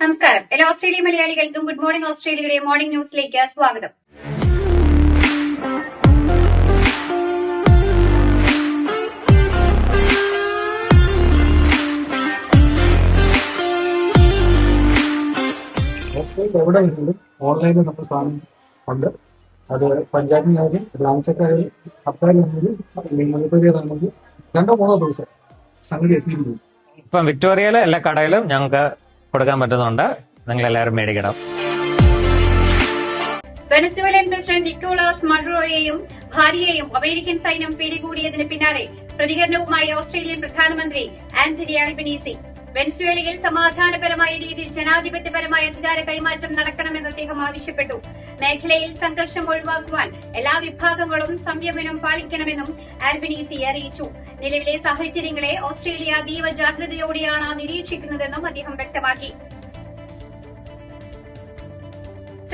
നമസ്കാരം. എല്ലാ ഓസ്ട്രേലിയ മലയാളികൾക്കും ഗുഡ് മോർണിംഗ് ഓസ്ട്രേലിയയുടെ മോർണിംഗ് ന്യൂസിലേക്ക് സ്വാഗതം. എവിടെ ഓൺലൈനിൽ നമ്മൾ സാധനം ഉണ്ട്. അത് പഞ്ചായത്തിനായാലും ബ്രാഞ്ചക്കായാലും അപ്പായാലും മുനിപ്പതിയാണെങ്കിൽ രണ്ടോ മൂന്നോ ദിവസം സംഗതി എത്തിയിട്ടുണ്ട്. ഇപ്പം വിക്ടോറിയയിലെ എല്ലാ കടയിലും ഞങ്ങൾക്ക് കൊടുക്കാൻ പറ്റുന്നുണ്ട്. നിങ്ങൾ എല്ലാവരും മേടിക്കണം. വെനസ്വേലൻ പ്രസിഡന്റ് നിക്കോളാസ് മഡ്രോയെയും ഭാര്യയെയും അമേരിക്കൻ സൈന്യം പിടികൂടിയതിന് പിന്നാലെ പ്രതികരണവുമായി ഓസ്ട്രേലിയൻ പ്രധാനമന്ത്രി ആന്റണി ആൽബനീസി വെനസ്വേലയിൽ സമാധാനപരമായ രീതിയിൽ ജനാധിപത്യപരമായ അധികാര കൈമാറ്റം നടക്കണമെന്ന് അദ്ദേഹം ആവശ്യപ്പെട്ടു. മേഖലയിൽ സംഘർഷം ഒഴിവാക്കുവാൻ എല്ലാ വിഭാഗങ്ങളും സംയമനം പാലിക്കണമെന്നും ആൽബനീസി അറിയിച്ചു. നിലവിലെ സാഹചര്യങ്ങളെ ഓസ്ട്രേലിയ അതീവ ജാഗ്രതയോടെയാണ് നിരീക്ഷിക്കുന്നതെന്നും അദ്ദേഹം വ്യക്തമാക്കി.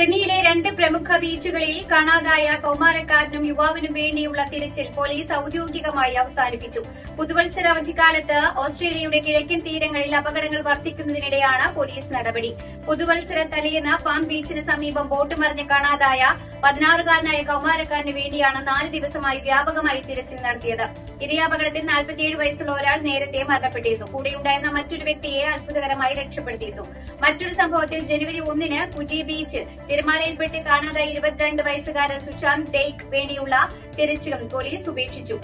സിഡ്നിയിലെ രണ്ട് പ്രമുഖ ബീച്ചുകളിൽ കാണാതായ കൌമാരക്കാരനും യുവാവിനും വേണ്ടിയുള്ള തിരച്ചിൽ പോലീസ് ഔദ്യോഗികമായി അവസാനിപ്പിച്ചു. പുതുവത്സര അവധിക്കാലത്ത് ഓസ്ട്രേലിയയുടെ കിഴക്കൻ തീരങ്ങളിൽ അപകടങ്ങൾ വർദ്ധിക്കുന്നതിനിടെയാണ് പോലീസ് നടപടി. പുതുവത്സര തലേന്ന് പാം ബീച്ചിന് സമീപം ബോട്ട് മറിഞ്ഞ് കാണാതായ പതിനാറുകാരനായ കൌമാരക്കാരന് വേണ്ടിയാണ് നാല് ദിവസമായി വ്യാപകമായി തിരച്ചിൽ നടത്തിയത്. ഇതേ അപകടത്തിൽ നാൽപ്പത്തിയേഴ് വയസ്സുള്ള ഒരാൾ നേരത്തെ മരണപ്പെട്ടിരുന്നു. കൂടെയുണ്ടായിരുന്ന മറ്റൊരു വ്യക്തിയെ അത്ഭുതകരമായി രക്ഷപ്പെടുത്തിയിരുന്നു. മറ്റൊരു സംഭവത്തിൽ ജനുവരി ഒന്നിന് കുജി ബീച്ച് തിരമാലയിൽപ്പെട്ട് കാണാതായ ഇരുപത്തിരണ്ട് വയസ്സുകാരൻ സുശാന്ത് ഡേക്ക് വേണ്ടിയുള്ള തിരച്ചിലും പോലീസ് ഉപേക്ഷിച്ചു.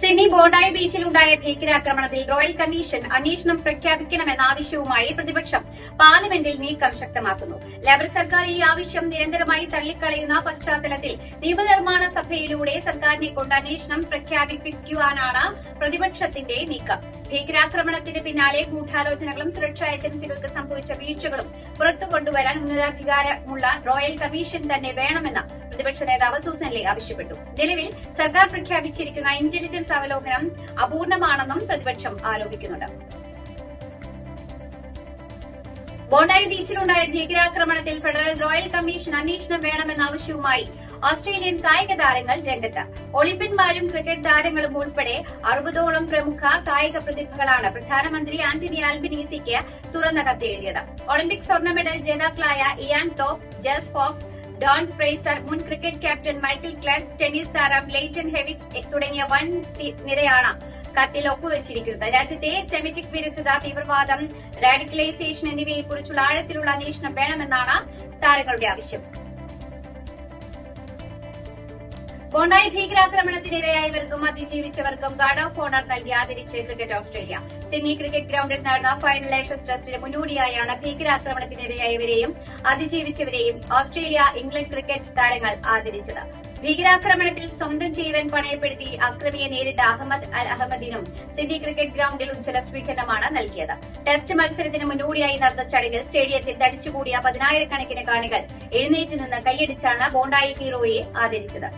സിഡ്നി ബോണ്ടായി ബീച്ചിലുണ്ടായ ഭീകരാക്രമണത്തിൽ റോയൽ കമ്മീഷൻ അന്വേഷണം പ്രഖ്യാപിക്കണമെന്ന ആവശ്യവുമായി പ്രതിപക്ഷം പാർലമെന്റിൽ നീക്കം ശക്തമാക്കുന്നു. ലേബർ സർക്കാർ ഈ ആവശ്യം നിരന്തരമായി തള്ളിക്കളയുന്ന പശ്ചാത്തലത്തിൽ നിയമനിർമ്മാണ സഭയിലൂടെ സർക്കാരിനെ കൊണ്ട് അന്വേഷണം പ്രഖ്യാപിപ്പിക്കുവാനാണ് പ്രതിപക്ഷത്തിന്റെ നീക്കം. ഭീകരാക്രമണത്തിന് പിന്നാലെ ഗൂഢാലോചനകളും സുരക്ഷാ ഏജൻസികൾക്ക് സംഭവിച്ച വീഴ്ചകളും പുറത്തു കൊണ്ടുവരാൻ ഉന്നതാധികാരമുള്ള റോയൽ കമ്മീഷൻ തന്നെ വേണമെന്ന് പ്രതിപക്ഷ നേതാവ് സൂസൻ ലേ ആവശ്യപ്പെട്ടു. നിലവിൽ സർക്കാർ പ്രഖ്യാപിച്ചിരിക്കുന്ന ഇന്റലിജൻസ് അവലോകനം അപൂർണമാണെന്നും പ്രതിപക്ഷം ആരോപിക്കുന്നുണ്ട്. ബോണ്ടായി ബീച്ചിലുണ്ടായ ഭീകരാക്രമണത്തിൽ ഫെഡറൽ റോയൽ കമ്മീഷൻ അന്വേഷണം വേണമെന്ന ആവശ്യവുമായി ഓസ്ട്രേലിയൻ കായിക താരങ്ങൾ രംഗത്ത്. ഒളിമ്പ്യന്മാരും ക്രിക്കറ്റ് താരങ്ങളും ഉൾപ്പെടെ അറുപതോളം പ്രമുഖ കായിക പ്രതിഭകളാണ് പ്രധാനമന്ത്രി ആന്റണി ആൽബിനീസിക്ക് തുറന്ന കത്തെഴുതിയത്. ഒളിമ്പിക് സ്വർണ മെഡൽ ജേതാക്കളായ Ian Thorpe Jess Fox Dawn Fraser മുൻ cricket captain Michael Clarke tennis താരം ലെയ്റ്റൺ ഹെവിറ്റ് തുടങ്ങിയ വൻ നിരയാണ് കത്തിൽ ഒപ്പുവച്ചിരിക്കുന്നത് രാജ്യത്തെ സെമിറ്റിക് വിരുദ്ധത തീവ്രവാദം റാഡിക്കലൈസേഷൻ എന്നിവയെക്കുറിച്ചുള്ള ആഴത്തിലുള്ള അന്വേഷണം വേണമെന്നാണ് താരങ്ങളുടെ ആവശ്യം. ബോണ്ടായി ഭീകരാക്രമണത്തിനിരയായവർക്കും അതിജീവിച്ചവർക്കും ഗാർഡ് ഓഫ് ഓണർ നൽകി ആദരിച്ച് ക്രിക്കറ്റ് ഓസ്ട്രേലിയ. സിഡ്നി ക്രിക്കറ്റ് ഗ്രൌണ്ടിൽ നടന്ന ഫൈനൽ ഏഷ്യസ് ടെസ്റ്റിന് മുന്നോടിയായാണ് ഭീകരാക്രമണത്തിനിരയായവരെയും അതിജീവിച്ചവരെയും ഓസ്ട്രേലിയ ഇംഗ്ലണ്ട് ക്രിക്കറ്റ് താരങ്ങൾ ആദരിച്ചത്. ഭീകരാക്രമണത്തിൽ സ്വന്തം ജീവൻ പണയപ്പെടുത്തി അക്രമിയെ നേരിട്ട അഹമ്മദ് അൽ അഹമ്മദിനും സിറ്റി ക്രിക്കറ്റ് ഗ്രൌണ്ടിൽ ഉജ്ജ്വല സ്വീകരണമാണ് നൽകിയത്. ടെസ്റ്റ് മത്സരത്തിന് മുന്നോടിയായി നടന്ന ചടങ്ങിൽ സ്റ്റേഡിയത്തിൽ തടിച്ചുകൂടിയ പതിനായിരക്കണക്കിന് കാണികൾ എഴുന്നേറ്റ് നിന്ന് കൈയടിച്ചാണ് ബോണ്ടായി ഹീറോയെ ആദരിച്ചത്.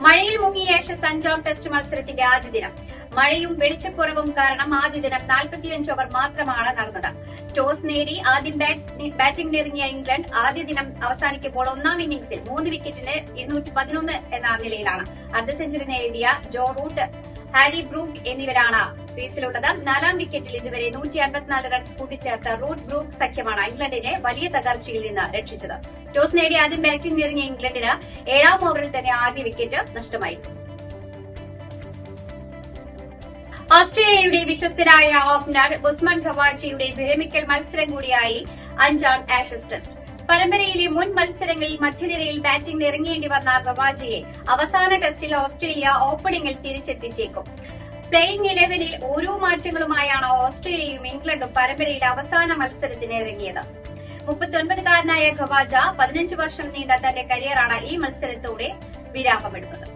മഴയിൽ മുങ്ങിയ ഏഷ്യസ് അഞ്ചാം ടെസ്റ്റ് മത്സരത്തിന്റെ ആദ്യ ദിനം. മഴയും വെളിച്ചക്കുറവും കാരണം ആദ്യ ദിനം നാൽപ്പത്തിയഞ്ച് ഓവർ മാത്രമാണ് നടന്നത്. ടോസ് നേടി ആദ്യം ബാറ്റ്- ബാറ്റിംഗിനിറങ്ങിയ ഇംഗ്ലണ്ട് ആദ്യ ദിനം അവസാനിക്കുമ്പോൾ ഒന്നാം ഇന്നിംഗ്സിൽ മൂന്ന് വിക്കറ്റിന് ഇരുന്നൂറ്റി പതിനൊന്ന് എന്ന നിലയിലാണ്. അർദ്ധ സെഞ്ചുറി നേടിയ ജോ റൂട്ട് ഹാരി ബ്രൂക്ക് എന്നിവരാണ് ക്രീസിലുള്ളത്. നാലാം വിക്കറ്റിൽ ഇതുവരെ നൂറ്റി അൻപത്തിനാല് റൺസ് കൂട്ടിച്ചേർത്ത റൂട്ട് ബ്രൂക്ക് സഖ്യമാണ് ഇംഗ്ലണ്ടിനെ വലിയ തകർച്ചയിൽ നിന്ന് രക്ഷിച്ചത്. ടോസ് നേടി ആദ്യം ബാറ്റിംഗ് ഇറങ്ങിയ ഇംഗ്ലണ്ടിന് ഏഴാം ഓവറിൽ തന്നെ ആദ്യ വിക്കറ്റ് നഷ്ടമായി. ഓസ്ട്രേലിയയുടെ വിശ്വസ്തരായ ഓപ്പണർ ഉസ്മാൻ ഖവാജിയുടെ വിരമിക്കൽ മത്സരം കൂടിയായി അഞ്ചാം ആഷസ് ടെസ്റ്റ് പരമ്പരയിലെ മുൻ മത്സരങ്ങളിൽ മധ്യനിരയിൽ ബാറ്റിംഗിന് ഇറങ്ങേണ്ടി വന്ന ഖവാജിയെ അവസാന ടെസ്റ്റിൽ ഓസ്ട്രേലിയ ഓപ്പണിംഗിൽ തിരിച്ചെത്തിച്ചേക്കും. പ്ലേയിംഗ് ഇലവനിൽ ഓരോ മാറ്റങ്ങളുമായാണ് ഓസ്ട്രേലിയയും ഇംഗ്ലണ്ടും പരമ്പരയിൽ അവസാന മത്സരത്തിന് ഇറങ്ങിയത്. മുപ്പത്തൊൻപതുകാരനായ ഖവാജ പതിനഞ്ച് വർഷം നീണ്ട തന്റെ കരിയറാണ് ഈ മത്സരത്തോടെ വിരാമമിടുന്നത്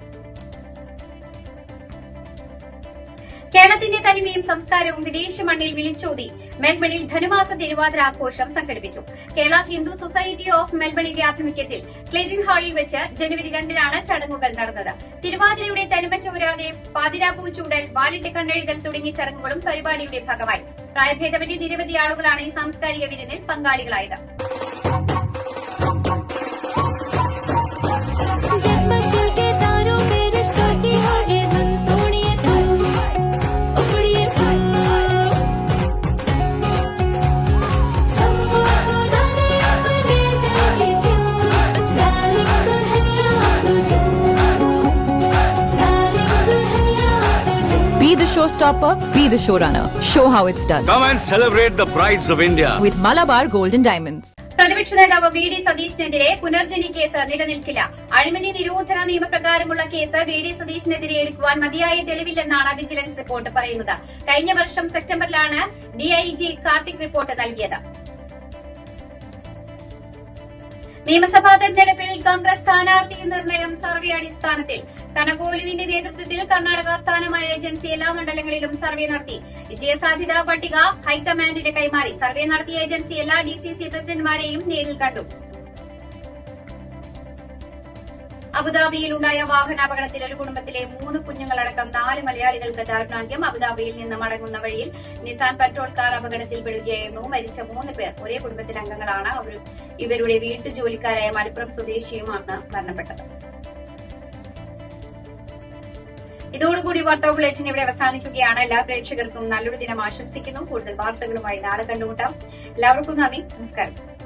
കേരളത്തിന്റെ തനിമയും സംസ്കാരവും വിദേശ മണ്ണിൽ വിളിച്ചോതി. മെൽബണിൽ ധനുമാസ തിരുവാതിര ആഘോഷം സംഘടിപ്പിച്ചു. കേരള ഹിന്ദു സൊസൈറ്റി ഓഫ് മെൽബണിന്റെ ആഭിമുഖ്യത്തിൽ ക്ലേജിൻ ഹാളിൽ വെച്ച് ജനുവരി രണ്ടിനാണ് ചടങ്ങുകൾ നടന്നത്. തിരുവാതിരയുടെ തനിമ ചോരാതെ പാതിരാപ്പൂ ചൂടൽ വാലിട്ട് കണ്ണെഴുതൽ തുടങ്ങിയ ചടങ്ങുകളും പരിപാടിയുടെ ഭാഗമായി. പ്രായഭേദമന്യേ നിരവധി ആളുകളാണ് ഈ സാംസ്കാരിക വിരുന്നിൽ പങ്കാളികളായത്. Showstopper, be the showrunner. Show how it's done. Come and celebrate the brides of India. With Malabar Golden Diamonds. പ്രതിപക്ഷ നേതാവ് വി ഡി സതീഷിനെതിരെ പുനർജനി കേസ് നിലനിൽക്കില്ല അഴിമതി നിരോധന നിയമപ്രകാരമുള്ള കേസ് വി ഡി സതീഷിനെതിരെ എടുക്കുവാൻ മതിയായ തെളിവില്ലെന്നാണ് വിജിലൻസ് റിപ്പോർട്ട് പറയുന്നത് കഴിഞ്ഞ വർഷം സെപ്റ്റംബറിലാണ് ഡിഐജി കാർത്തിക് റിപ്പോർട്ട് നൽകിയത് നിയമസഭാ തെരഞ്ഞെടുപ്പിൽ കോൺഗ്രസ് സ്ഥാനാർത്ഥി നിർണയം സർവേ അടിസ്ഥാനത്തിൽ. കനകോലുവിന്റെ നേതൃത്വത്തിൽ കർണാടക സ്ഥാനമായ ഏജൻസി എല്ലാ മണ്ഡലങ്ങളിലും സർവേ നടത്തി. വിജയസാധ്യതാ പട്ടിക ഹൈക്കമാൻഡിന് കൈമാറി. സർവേ നടത്തിയ ഏജൻസി എല്ലാ ഡിസിസി പ്രസിഡന്റുമാരെയും നേരിൽ കണ്ടു. അബുദാബിയിലുണ്ടായ വാഹനാപകടത്തിൽ ഒരു കുടുംബത്തിലെ മൂന്ന് കുഞ്ഞുങ്ങളടക്കം നാല് മലയാളികൾക്ക് ദാരുണാന്ത്യം അബുദാബിയിൽ നിന്ന് മടങ്ങുന്ന വഴിയിൽ നിസാൻ പെട്രോൾ കാർ അപകടത്തിൽപ്പെടുകയായിരുന്നു. മരിച്ച മൂന്ന് പേർ ഒരേ കുടുംബത്തിലെ അംഗങ്ങളാണ് ഇവരുടെ വീട്ടുജോലിക്കാരായ മലപ്പുറം സ്വദേശിയുമാണ് മരണപ്പെട്ടത്. ഇതോടുകൂടി വാർത്താ ബുള്ളറ്റിൻ ഇവിടെ അവസാനിക്കുകയാണ്. എല്ലാ പ്രേക്ഷകർക്കും നല്ലൊരു ദിനം ആശംസിക്കുന്നു. കൂടുതൽ വാർത്തകളുമായി നാളെ കണ്ടുമുട്ടാം. എല്ലാവർക്കും നന്ദി. നമസ്കാരം.